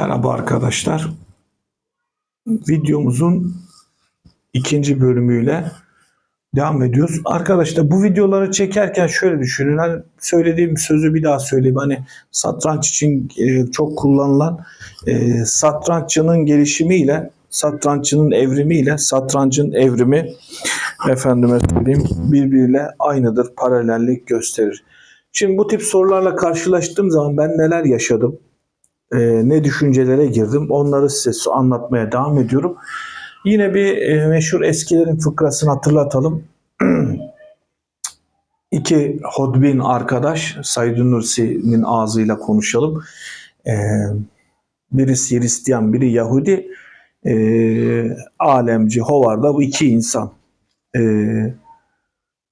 Merhaba arkadaşlar. Videomuzun ikinci bölümüyle devam ediyoruz. Arkadaşlar bu videoları çekerken şöyle düşünün. Hani söylediğim sözü bir daha söyleyeyim. Hani satranç için e, çok kullanılan e, satranççının gelişimiyle satranççının evrimiyle satrancın evrimi efendime söyleyeyim birbiriyle aynıdır. Paralellik gösterir. Şimdi bu tip sorularla karşılaştığım zaman ben neler yaşadım? E, ne düşüncelere girdim onları size anlatmaya devam ediyorum. Yine bir e, meşhur eskilerin fıkrasını hatırlatalım. İki hodbin arkadaş Said Nursi'nin ağzıyla konuşalım. E, birisi Hristiyan, biri Yahudi. E, alemci, hovarda bu iki insan. E,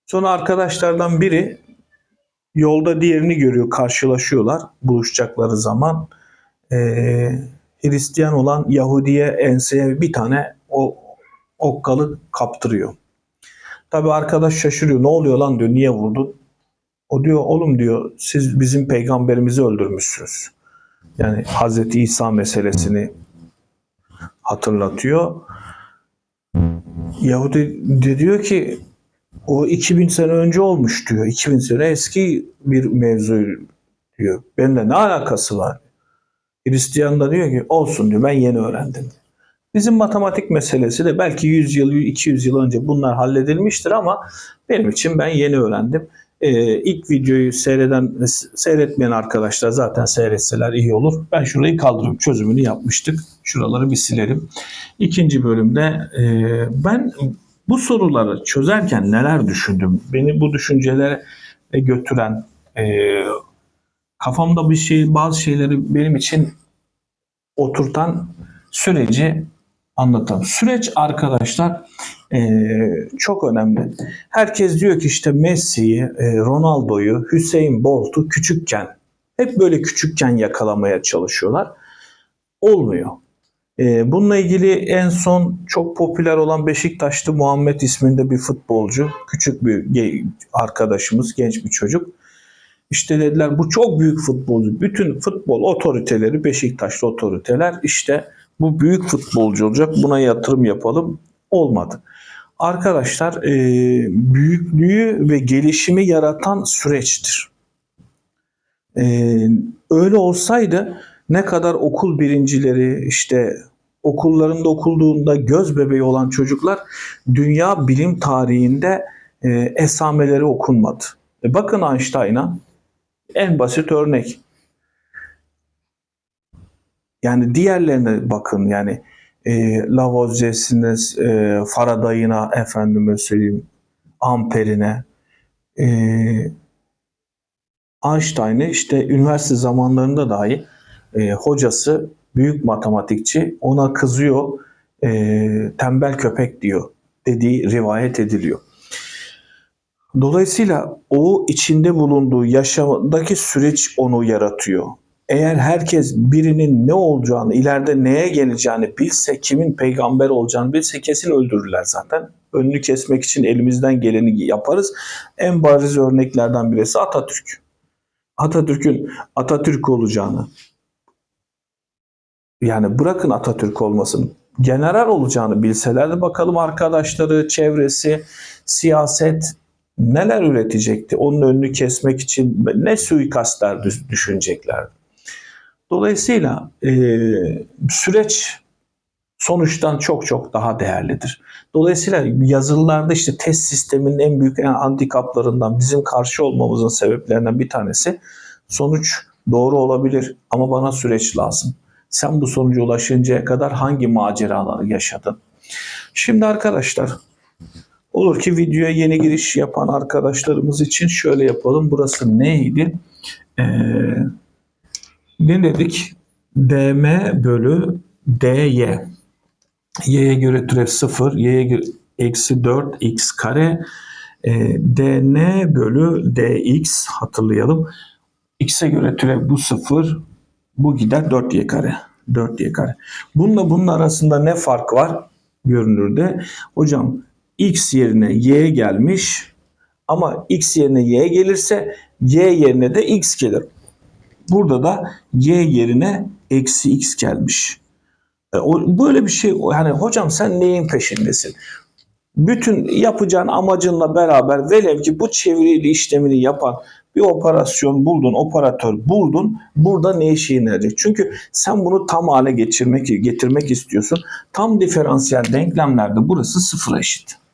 sonra arkadaşlardan biri yolda diğerini görüyor, karşılaşıyorlar buluşacakları zaman e, Hristiyan olan Yahudi'ye enseye bir tane o okkalı kaptırıyor. Tabi arkadaş şaşırıyor. Ne oluyor lan diyor. Niye vurdun? O diyor oğlum diyor siz bizim peygamberimizi öldürmüşsünüz. Yani Hazreti İsa meselesini hatırlatıyor. Yahudi de diyor ki o 2000 sene önce olmuş diyor. 2000 sene eski bir mevzu diyor. Benimle ne alakası var? Hristiyan da diyor ki olsun diyor ben yeni öğrendim. Bizim matematik meselesi de belki 100 yıl, 200 yıl önce bunlar halledilmiştir ama benim için ben yeni öğrendim. Ee, ilk videoyu seyreden, seyretmeyen arkadaşlar zaten seyretseler iyi olur. Ben şurayı kaldırıyorum. Çözümünü yapmıştık. Şuraları bir silerim. İkinci bölümde e, ben bu soruları çözerken neler düşündüm? Beni bu düşüncelere götüren, e, kafamda bir şey, bazı şeyleri benim için oturtan süreci anlatalım. Süreç arkadaşlar e, çok önemli. Herkes diyor ki işte Messi'yi, e, Ronaldo'yu, Hüseyin Bolt'u küçükken hep böyle küçükken yakalamaya çalışıyorlar. Olmuyor. E, bununla ilgili en son çok popüler olan Beşiktaşlı Muhammed isminde bir futbolcu, küçük bir arkadaşımız, genç bir çocuk. İşte dediler bu çok büyük futbolcu. Bütün futbol otoriteleri, Beşiktaşlı otoriteler işte bu büyük futbolcu olacak. Buna yatırım yapalım. Olmadı. Arkadaşlar e, büyüklüğü ve gelişimi yaratan süreçtir. E, öyle olsaydı ne kadar okul birincileri işte okullarında okulduğunda göz bebeği olan çocuklar dünya bilim tarihinde e, esameleri okunmadı. E bakın Einstein'a en basit örnek. Yani diğerlerine bakın yani e, Lavoisier'sine, e, Faraday'ına, efendime söyleyeyim, Amper'ine, e, Einstein'ı işte üniversite zamanlarında dahi e, hocası büyük matematikçi ona kızıyor, e, tembel köpek diyor dediği rivayet ediliyor. Dolayısıyla o içinde bulunduğu yaşamdaki süreç onu yaratıyor. Eğer herkes birinin ne olacağını, ileride neye geleceğini bilse, kimin peygamber olacağını bilse kesin öldürürler zaten. Önünü kesmek için elimizden geleni yaparız. En bariz örneklerden birisi Atatürk. Atatürk'ün Atatürk olacağını, yani bırakın Atatürk olmasını, general olacağını bilselerdi bakalım arkadaşları, çevresi, siyaset neler üretecekti? Onun önünü kesmek için ne suikastlar düşüneceklerdi? Dolayısıyla e, süreç sonuçtan çok çok daha değerlidir. Dolayısıyla yazılılarda işte test sisteminin en büyük en handikaplarından bizim karşı olmamızın sebeplerinden bir tanesi sonuç doğru olabilir ama bana süreç lazım. Sen bu sonuca ulaşıncaya kadar hangi maceraları yaşadın? Şimdi arkadaşlar Olur ki videoya yeni giriş yapan arkadaşlarımız için şöyle yapalım. Burası neydi? Ee, ne dedik? dm bölü dy. y'ye göre türev 0, y'ye göre eksi 4 x kare. E, dn bölü dx hatırlayalım. x'e göre türev bu 0, bu gider 4y kare. 4y kare. Bununla bunun arasında ne fark var? Görünürde. Hocam x yerine y gelmiş ama x yerine y gelirse y yerine de x gelir. Burada da y yerine eksi x gelmiş. E, o, böyle bir şey yani hocam sen neyin peşindesin? Bütün yapacağın amacınla beraber velev ki bu çevirili işlemini yapan bir operasyon buldun, operatör buldun. Burada ne işe yarayacak? Çünkü sen bunu tam hale getirmek getirmek istiyorsun. Tam diferansiyel denklemlerde burası sıfıra eşit.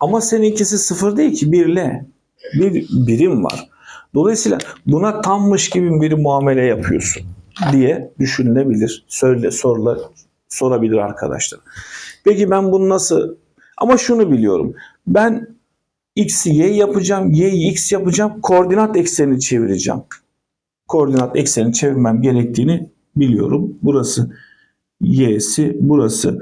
Ama seninkisi sıfır değil ki birle. Bir birim var. Dolayısıyla buna tammış gibi bir muamele yapıyorsun diye düşünülebilir. Söyle sorla sorabilir arkadaşlar. Peki ben bunu nasıl ama şunu biliyorum. Ben x'i y yapacağım, y'yi x yapacağım, koordinat eksenini çevireceğim. Koordinat eksenini çevirmem gerektiğini biliyorum. Burası y'si, burası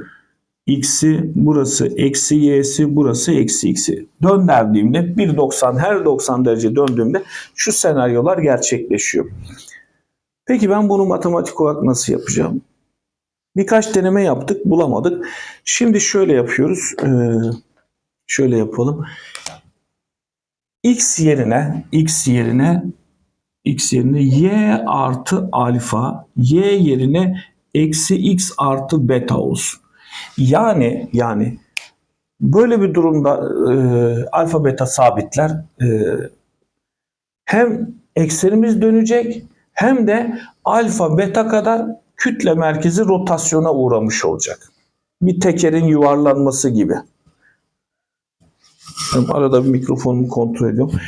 x'i, burası eksi y'si, burası eksi x'i. Döndürdüğümde 1.90 her 90 derece döndüğümde şu senaryolar gerçekleşiyor. Peki ben bunu matematik olarak nasıl yapacağım? Birkaç deneme yaptık, bulamadık. Şimdi şöyle yapıyoruz. Ee, şöyle yapalım. X yerine, X yerine, X yerine Y artı alfa, Y yerine eksi X artı beta olsun. Yani, yani böyle bir durumda e, alfa beta sabitler e, hem eksenimiz dönecek hem de alfa beta kadar kütle merkezi rotasyona uğramış olacak. Bir tekerin yuvarlanması gibi. Arada bir mikrofonumu kontrol ediyorum.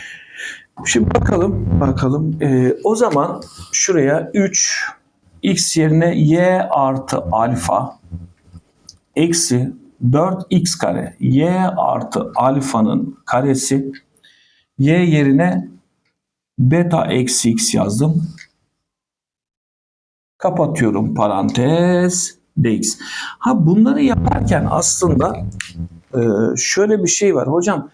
Şimdi bakalım, bakalım. Ee, o zaman şuraya 3 x yerine y artı alfa eksi 4x kare y artı alfanın karesi y yerine beta eksi x yazdım. Kapatıyorum parantez dx. Ha bunları yaparken aslında e, şöyle bir şey var. Hocam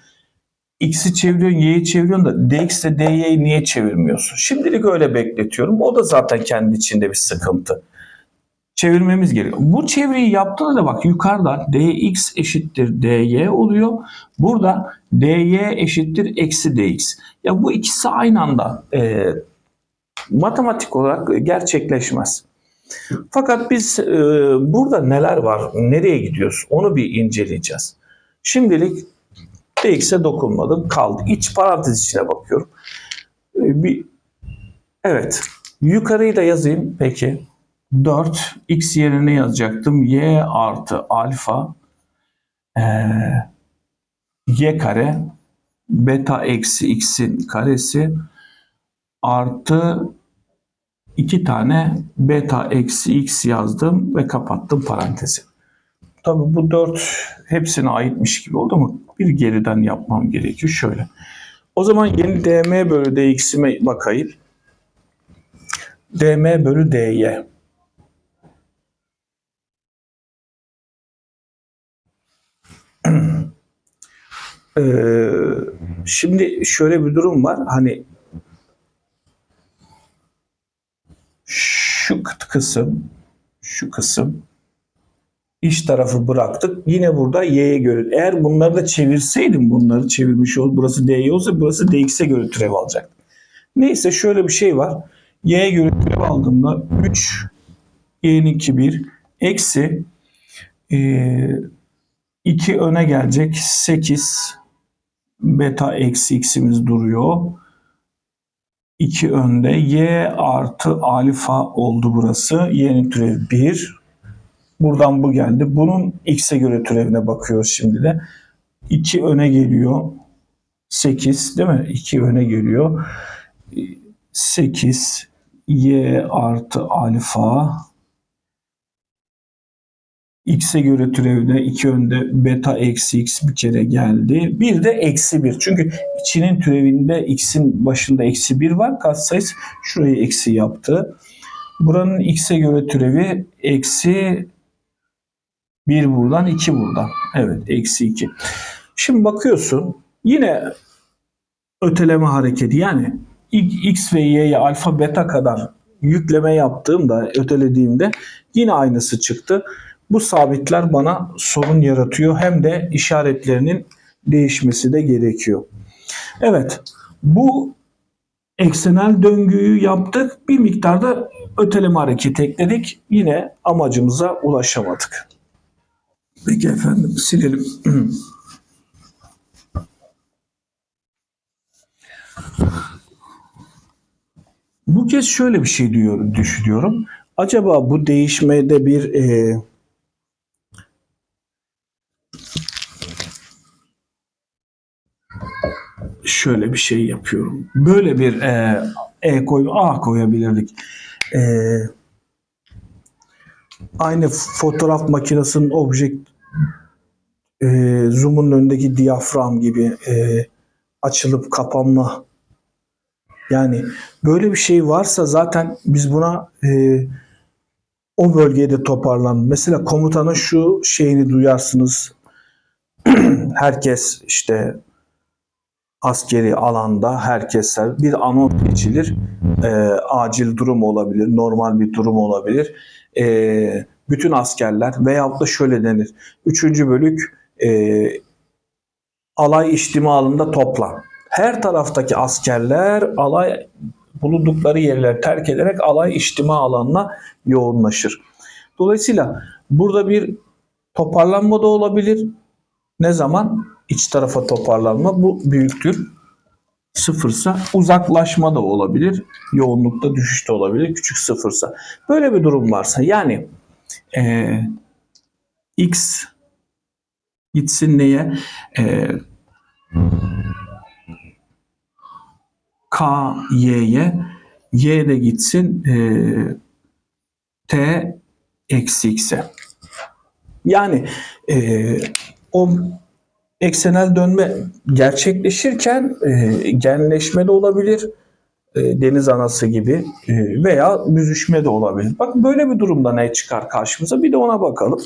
x'i çeviriyorsun, y'yi çeviriyorsun da dx ile dy'yi niye çevirmiyorsun? Şimdilik öyle bekletiyorum. O da zaten kendi içinde bir sıkıntı. Çevirmemiz gerekiyor. Bu çeviriyi yaptığında da bak yukarıda dx eşittir dy oluyor. Burada dy eşittir eksi dx. Ya bu ikisi aynı anda e, matematik olarak gerçekleşmez. Fakat biz e, burada neler var, nereye gidiyoruz onu bir inceleyeceğiz. Şimdilik dx'e dokunmadım, kaldı. İç parantez içine bakıyorum. E, bir Evet, yukarıyı da yazayım peki. 4 x yerine yazacaktım. y artı alfa e, y kare beta eksi x'in karesi artı 2 tane beta eksi x yazdım ve kapattım parantezi. Tabi bu 4 hepsine aitmiş gibi oldu ama bir geriden yapmam gerekiyor. Şöyle. O zaman yeni dm bölü dx'ime bakayım. dm bölü dy. Ee, şimdi şöyle bir durum var. Hani şu kısım şu kısım iç tarafı bıraktık. Yine burada y'ye göre. Eğer bunları da çevirseydim bunları çevirmiş ol. Burası dy olsa burası dx'e göre türev alacak. Neyse şöyle bir şey var. y'ye göre türev aldığımda 3 y'nin 2 1 eksi e, 2 öne gelecek 8 beta eksi x'imiz duruyor. 2 önde y artı alfa oldu burası. y'nin türevi 1. Buradan bu geldi. Bunun x'e göre türevine bakıyoruz şimdi de. 2 öne geliyor. 8 değil mi? 2 öne geliyor. 8 y artı alfa x'e göre türevde 2 önde beta eksi x bir kere geldi. Bir de eksi 1. Çünkü içinin türevinde x'in başında eksi 1 var. Katsayısı şurayı eksi yaptı. Buranın x'e göre türevi eksi 1 buradan 2 buradan. Evet eksi 2. Şimdi bakıyorsun yine öteleme hareketi yani x ve y'ye alfa beta kadar yükleme yaptığımda ötelediğimde yine aynısı çıktı. Bu sabitler bana sorun yaratıyor hem de işaretlerinin değişmesi de gerekiyor. Evet bu eksenel döngüyü yaptık. Bir miktarda öteleme hareketi ekledik. Yine amacımıza ulaşamadık. Peki efendim silelim. Bu kez şöyle bir şey diyor, düşünüyorum. Acaba bu değişmede bir e, şöyle bir şey yapıyorum. Böyle bir e, E koy, A koyabilirdik. E, aynı fotoğraf makinesinin objekt e, zoom'un önündeki diyafram gibi e, açılıp kapanma yani böyle bir şey varsa zaten biz buna e, o bölgede toparlan. Mesela komutanın şu şeyini duyarsınız. Herkes işte askeri alanda herkesler bir anons geçilir. E, acil durum olabilir, normal bir durum olabilir. E, bütün askerler veyahut da şöyle denir. Üçüncü bölük e, alay içtimalında toplan. Her taraftaki askerler alay bulundukları yerleri terk ederek alay içtima alanına yoğunlaşır. Dolayısıyla burada bir toparlanma da olabilir. Ne zaman? İç tarafa toparlanma bu büyüktür. Sıfırsa uzaklaşma da olabilir. Yoğunlukta düşüş de olabilir. Küçük sıfırsa. Böyle bir durum varsa yani e, x gitsin neye? E, K, Y'ye. Y de gitsin e, T eksi X'e. Yani e, o eksenel dönme gerçekleşirken e, genleşme de olabilir. E, deniz anası gibi e, veya büzüşme de olabilir. Bak böyle bir durumda ne çıkar karşımıza bir de ona bakalım.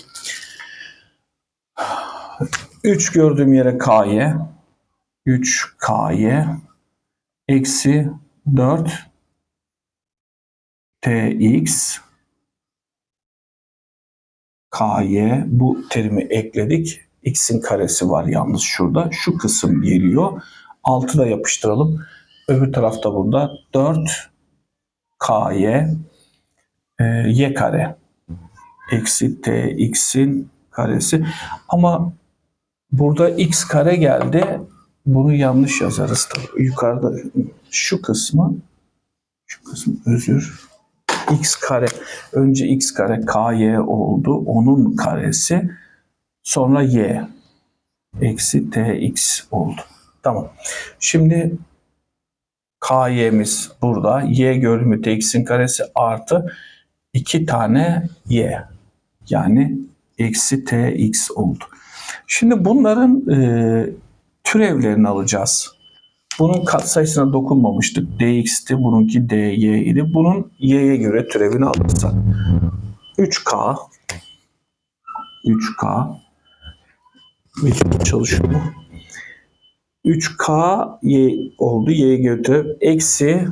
3 gördüğüm yere K'ye 3 K'ye eksi 4 tx ky bu terimi ekledik. X'in karesi var yalnız şurada. Şu kısım geliyor. 6 da yapıştıralım. Öbür tarafta burada 4 ky e, y kare eksi tx'in karesi. Ama burada x kare geldi. Bunu yanlış yazarız tabii. Yukarıda şu kısmı şu kısmı özür x kare önce x kare ky oldu. Onun karesi sonra y eksi tx oldu. Tamam. Şimdi ky'miz burada. y görünümü tx'in karesi artı iki tane y. Yani eksi tx oldu. Şimdi bunların e, türevlerini alacağız. Bunun katsayısına dokunmamıştık. dx'ti, bununki dy idi. Bunun y'ye göre türevini alırsak 3k 3k Vücut çalışıyor mu? 3k y oldu. göre türev. Eksi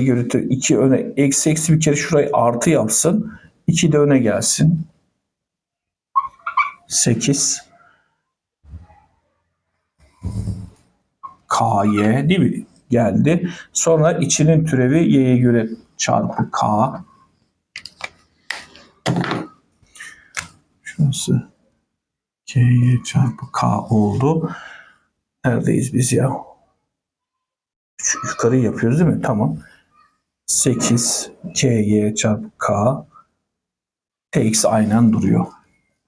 göre türev. 2 öne. Eksi eksi bir kere şurayı artı yapsın. 2 de öne gelsin. 8 KY değil mi? Geldi. Sonra içinin türevi y'ye göre çarpı k. Şurası k'ye çarpı k oldu. Neredeyiz biz ya? Yukarı yapıyoruz değil mi? Tamam. 8 k'ye çarpı k tx aynen duruyor.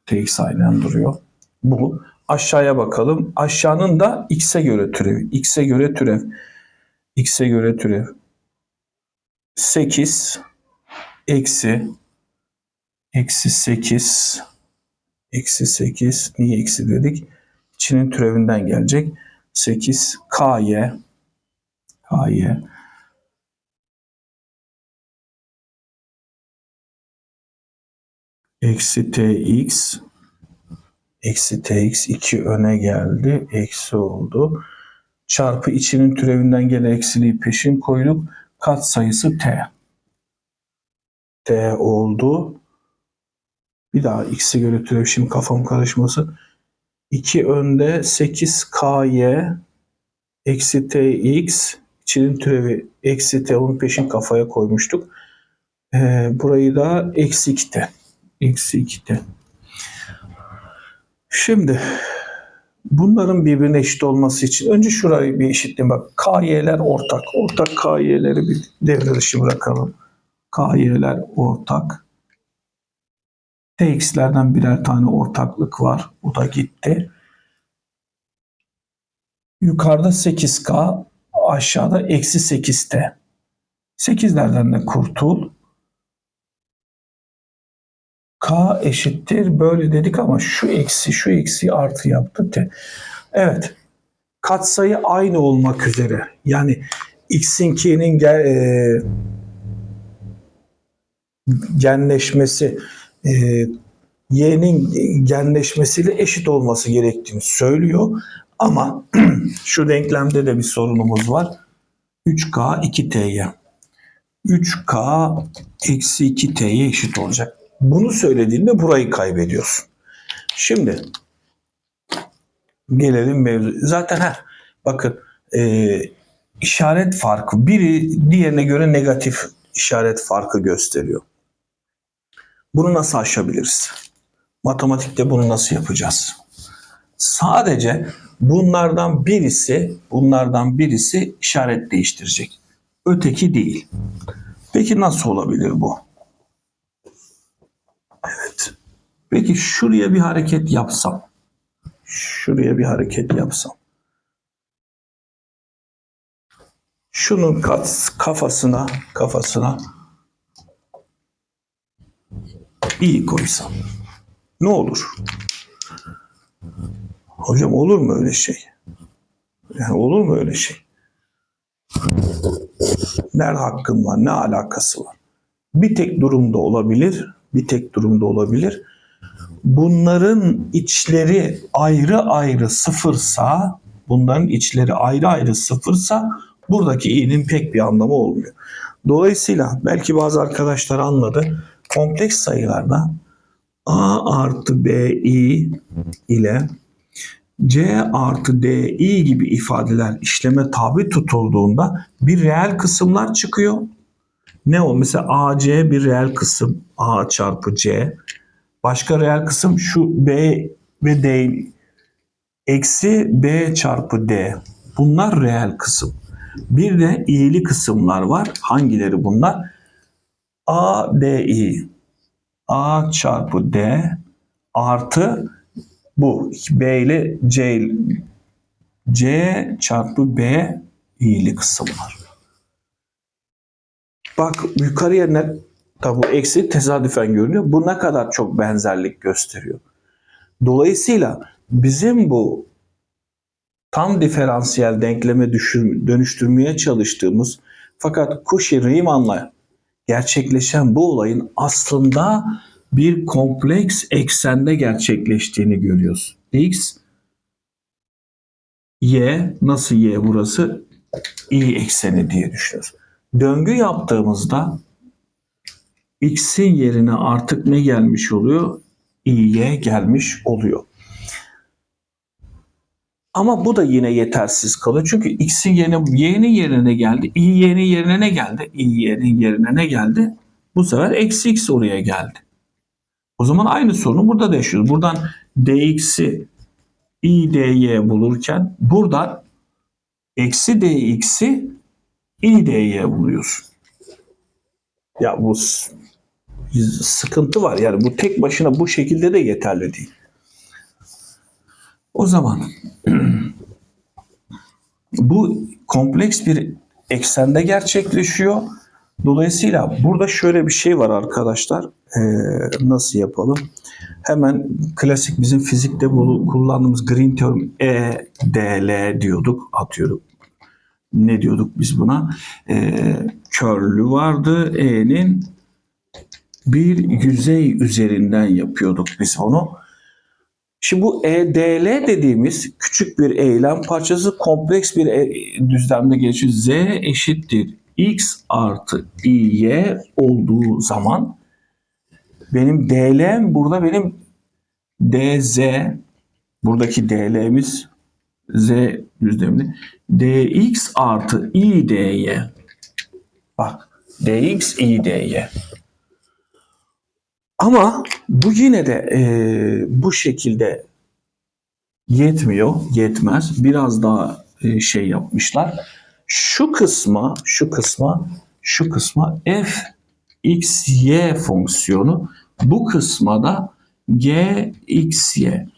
tx aynen duruyor. Bu aşağıya bakalım. Aşağının da x'e göre türevi. x'e göre türev. x'e göre türev. 8 eksi eksi 8 eksi 8 niye eksi dedik? İçinin türevinden gelecek. 8 ky ky eksi tx Eksi tx 2 öne geldi. Eksi oldu. Çarpı içinin türevinden gelen eksiliği peşin koyduk. Kat sayısı t. t oldu. Bir daha x'e göre türev şimdi kafam karışması. 2 önde 8ky eksi tx İçinin türevi eksi t onun peşin kafaya koymuştuk. Ee, burayı da eksi 2t. Eksi 2t. Şimdi bunların birbirine eşit olması için önce şurayı bir eşitleyin. Bak KY'ler ortak. Ortak KY'leri bir devre dışı bırakalım. KY'ler ortak. TX'lerden birer tane ortaklık var. Bu da gitti. Yukarıda 8K, aşağıda eksi 8T. 8'lerden de kurtul. K eşittir böyle dedik ama şu eksi şu eksi artı yaptı T. Evet. Katsayı aynı olmak üzere. Yani x'in k'nin gel, e, genleşmesi e, y'nin genleşmesiyle eşit olması gerektiğini söylüyor. Ama şu denklemde de bir sorunumuz var. 3k 2t'ye. 3k eksi 2t'ye eşit olacak. Bunu söylediğinde burayı kaybediyorsun. Şimdi gelelim mevzu. Zaten ha bakın e, işaret farkı biri diğerine göre negatif işaret farkı gösteriyor. Bunu nasıl aşabiliriz? Matematikte bunu nasıl yapacağız? Sadece bunlardan birisi, bunlardan birisi işaret değiştirecek. Öteki değil. Peki nasıl olabilir bu? Evet. Peki şuraya bir hareket yapsam. Şuraya bir hareket yapsam. Şunun kafasına, kafasına iyi koysam. Ne olur? Hocam olur mu öyle şey? Yani olur mu öyle şey? Nerede hakkın var? Ne alakası var? Bir tek durumda olabilir. Bir tek durumda olabilir. Bunların içleri ayrı ayrı sıfırsa, bunların içleri ayrı ayrı sıfırsa buradaki i'nin pek bir anlamı olmuyor. Dolayısıyla belki bazı arkadaşlar anladı. Kompleks sayılarda a artı bi ile c artı di gibi ifadeler işleme tabi tutulduğunda bir reel kısımlar çıkıyor. Ne o? Mesela AC bir reel kısım. A çarpı C. Başka reel kısım şu B ve D. Eksi B çarpı D. Bunlar reel kısım. Bir de i'li kısımlar var. Hangileri bunlar? A, D, I. A çarpı D artı bu. B ile C, C çarpı B i'li kısımlar. Bak yukarıya ne tabi bu eksi tesadüfen görünüyor. Bu ne kadar çok benzerlik gösteriyor. Dolayısıyla bizim bu tam diferansiyel denkleme düşür, dönüştürmeye çalıştığımız fakat Cauchy-Riemann'la gerçekleşen bu olayın aslında bir kompleks eksende gerçekleştiğini görüyoruz. X, Y, nasıl Y burası? i ekseni diye düşünüyoruz. Döngü yaptığımızda x'in yerine artık ne gelmiş oluyor? i'ye gelmiş oluyor. Ama bu da yine yetersiz kalıyor. Çünkü x'in yerine y'nin yerine ne geldi? y'nin yerine ne geldi? y'nin yerine ne geldi? Bu sefer eksi x oraya geldi. O zaman aynı sorunu burada da yaşıyoruz. Buradan dx'i i dy bulurken buradan eksi dx'i i dy buluyorsun. Ya bu sıkıntı var. Yani bu tek başına bu şekilde de yeterli değil. O zaman bu kompleks bir eksende gerçekleşiyor. Dolayısıyla burada şöyle bir şey var arkadaşlar. Ee, nasıl yapalım? Hemen klasik bizim fizikte kullandığımız green term E, dl diyorduk. Atıyorduk. Ne diyorduk biz buna? Ee, körlü vardı. E'nin bir yüzey üzerinden yapıyorduk biz onu. Şimdi bu EDL dediğimiz küçük bir eylem parçası kompleks bir e- düzlemde geçiyor. Z eşittir x artı iy olduğu zaman benim DL'm burada benim DZ buradaki DL'miz z düzlemini dx artı i. Bak dx i. Ama bu yine de e, bu şekilde yetmiyor, yetmez. Biraz daha e, şey yapmışlar. Şu kısma, şu kısma, şu kısma f x y fonksiyonu, bu kısma da g x y.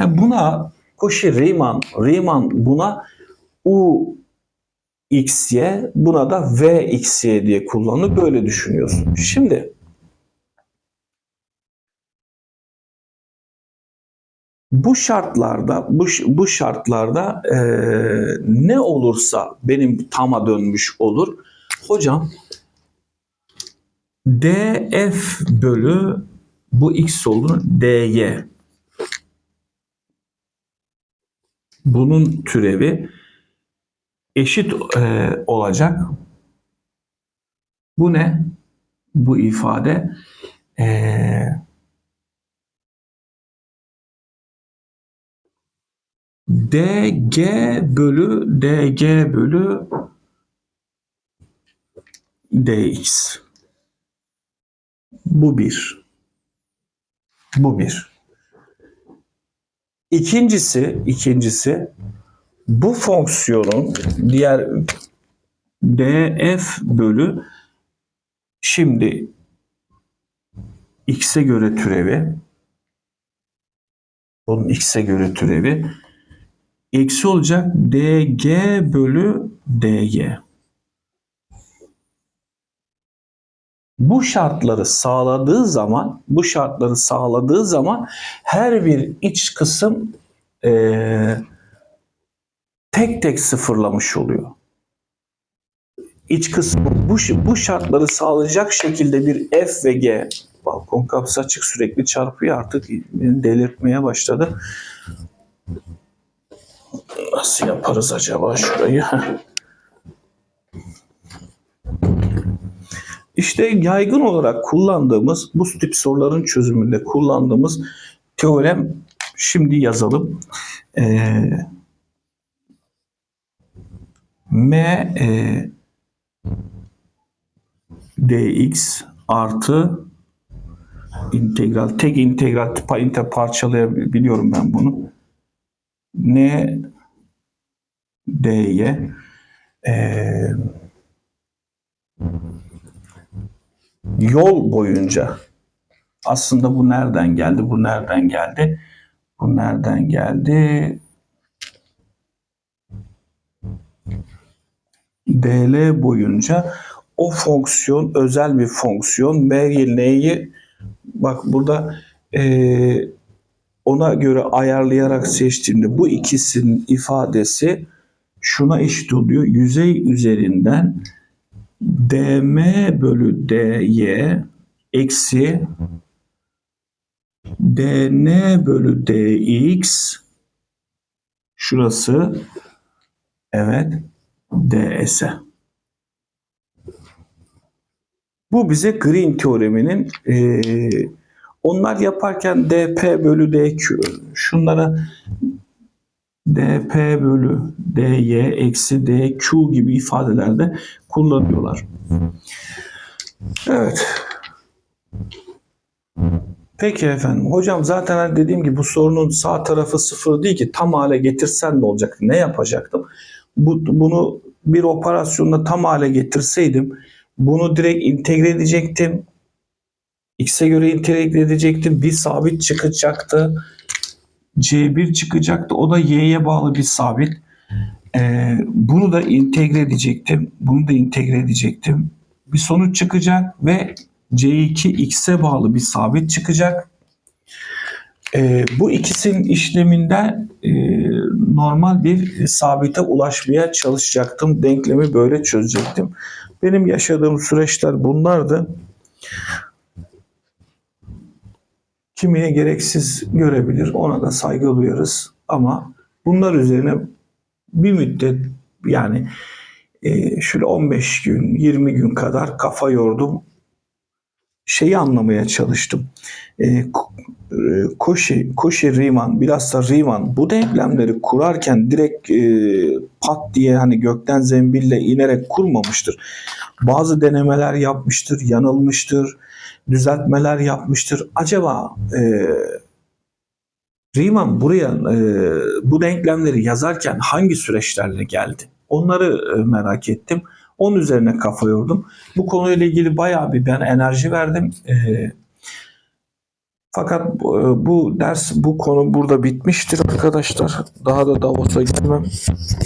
Yani buna Cauchy Riemann, Riemann buna u x y, buna da v x y diye kullanılır. Böyle düşünüyorsun. Şimdi bu şartlarda bu, bu şartlarda e, ne olursa benim tama dönmüş olur. Hocam df bölü bu x olur dy. Bunun türevi eşit e, olacak. Bu ne? Bu ifade eee dg bölü dg bölü dx. Bu bir. Bu bir. İkincisi, ikincisi bu fonksiyonun diğer df bölü şimdi x'e göre türevi bunun x'e göre türevi eksi olacak dg bölü dy. Bu şartları sağladığı zaman, bu şartları sağladığı zaman her bir iç kısım eee, tek tek sıfırlamış oluyor. İç kısmı bu, bu şartları sağlayacak şekilde bir f ve g balkon kapısı açık sürekli çarpıyor artık delirtmeye başladı. Nasıl yaparız acaba şurayı? İşte yaygın olarak kullandığımız bu tip soruların çözümünde kullandığımız teorem şimdi yazalım. Ee, M e, dx artı integral tek integral tipa inter parçalayabiliyorum ben bunu. N dy e, yol boyunca aslında bu nereden geldi? Bu nereden geldi? Bu nereden geldi? dl boyunca o fonksiyon özel bir fonksiyon. M n'yi bak burada e, ona göre ayarlayarak seçtiğimde bu ikisinin ifadesi şuna eşit oluyor. Yüzey üzerinden dm bölü dy eksi dn bölü dx şurası evet ds. Bu bize Green teoreminin e, onlar yaparken dp bölü dq şunlara dp bölü dy eksi dq gibi ifadelerde kullanıyorlar. Evet. Peki efendim. Hocam zaten hani dediğim gibi bu sorunun sağ tarafı sıfır değil ki tam hale getirsen ne olacak? Ne yapacaktım? Bu, bunu bir operasyonla tam hale getirseydim bunu direkt entegre edecektim. X'e göre entegre edecektim. Bir sabit çıkacaktı. C1 çıkacaktı. O da Y'ye bağlı bir sabit. Ee, bunu da entegre edecektim. Bunu da entegre edecektim. Bir sonuç çıkacak ve C2 X'e bağlı bir sabit çıkacak. Ee, bu ikisinin işleminden e, normal bir sabite ulaşmaya çalışacaktım. Denklemi böyle çözecektim. Benim yaşadığım süreçler bunlardı. Kimine gereksiz görebilir, ona da saygı duyarız. Ama bunlar üzerine bir müddet yani e, şöyle 15 gün, 20 gün kadar kafa yordum. şeyi anlamaya çalıştım. E, Ko- e, Koşi, Koşi Riemann, bilhassa Riemann bu denklemleri kurarken direkt e, pat diye hani gökten zembille inerek kurmamıştır. Bazı denemeler yapmıştır, yanılmıştır, düzeltmeler yapmıştır. Acaba e, Riemann buraya e, bu denklemleri yazarken hangi süreçlerle geldi? Onları e, merak ettim. Onun üzerine kafa yordum. Bu konuyla ilgili bayağı bir ben enerji verdim. E, fakat bu, e, bu ders, bu konu burada bitmiştir arkadaşlar. Daha da Davos'a gitmem.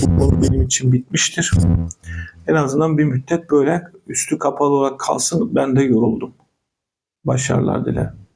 Bu konu benim için bitmiştir. En azından bir müddet böyle üstü kapalı olarak kalsın. Ben de yoruldum. Başarılar dilerim.